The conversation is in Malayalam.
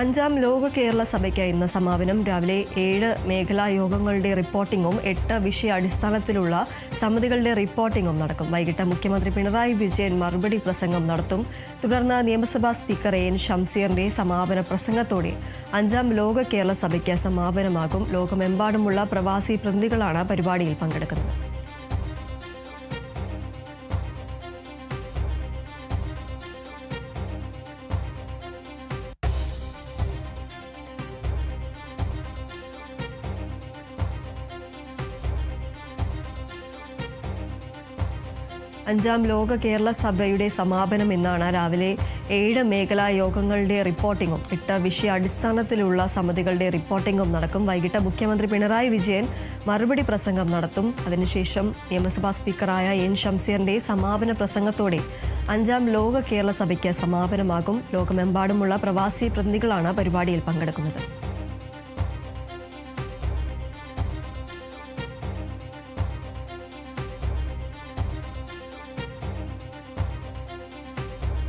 അഞ്ചാം ലോക കേരള സഭയ്ക്ക് ഇന്ന് സമാപനം. രാവിലെ ഏഴ് മേഖലാ യോഗങ്ങളുടെ റിപ്പോർട്ടിംഗും എട്ട് വിഷയ അടിസ്ഥാനത്തിലുള്ള സമിതികളുടെ റിപ്പോർട്ടിംഗും നടക്കും. വൈകിട്ട് മുഖ്യമന്ത്രി പിണറായി വിജയൻ മറുപടി പ്രസംഗം നടത്തും. തുടർന്ന് നിയമസഭാ സ്പീക്കർ എൻ ഷംസീറിന്റെ സമാപന പ്രസംഗത്തോടെ അഞ്ചാം ലോക കേരള സഭയ്ക്ക് സമാപനമാകും. ലോകമെമ്പാടുമുള്ള പ്രവാസി പ്രതിനിധികളാണ് പരിപാടിയിൽ പങ്കെടുക്കുന്നത്. അഞ്ചാം ലോക കേരള സഭയുടെ സമാപനം എന്നാണ് രാവിലെ ഏഴ് മേഖലാ യോഗങ്ങളുടെ റിപ്പോർട്ടിംഗും എട്ട് വിഷയാടിസ്ഥാനത്തിലുള്ള സമിതികളുടെ റിപ്പോർട്ടിംഗും നടക്കും. വൈകിട്ട് മുഖ്യമന്ത്രി പിണറായി വിജയൻ മറുപടി പ്രസംഗം നടത്തും. അതിനുശേഷം നിയമസഭാ സ്പീക്കറായ എൻ ഷംസീറിന്റെ സമാപന പ്രസംഗത്തോടെ അഞ്ചാം ലോക കേരള സഭയ്ക്ക് സമാപനമാകും. ലോകമെമ്പാടുമുള്ള പ്രവാസി പ്രതിനിധികളാണ് പരിപാടിയിൽ പങ്കെടുക്കുന്നത്.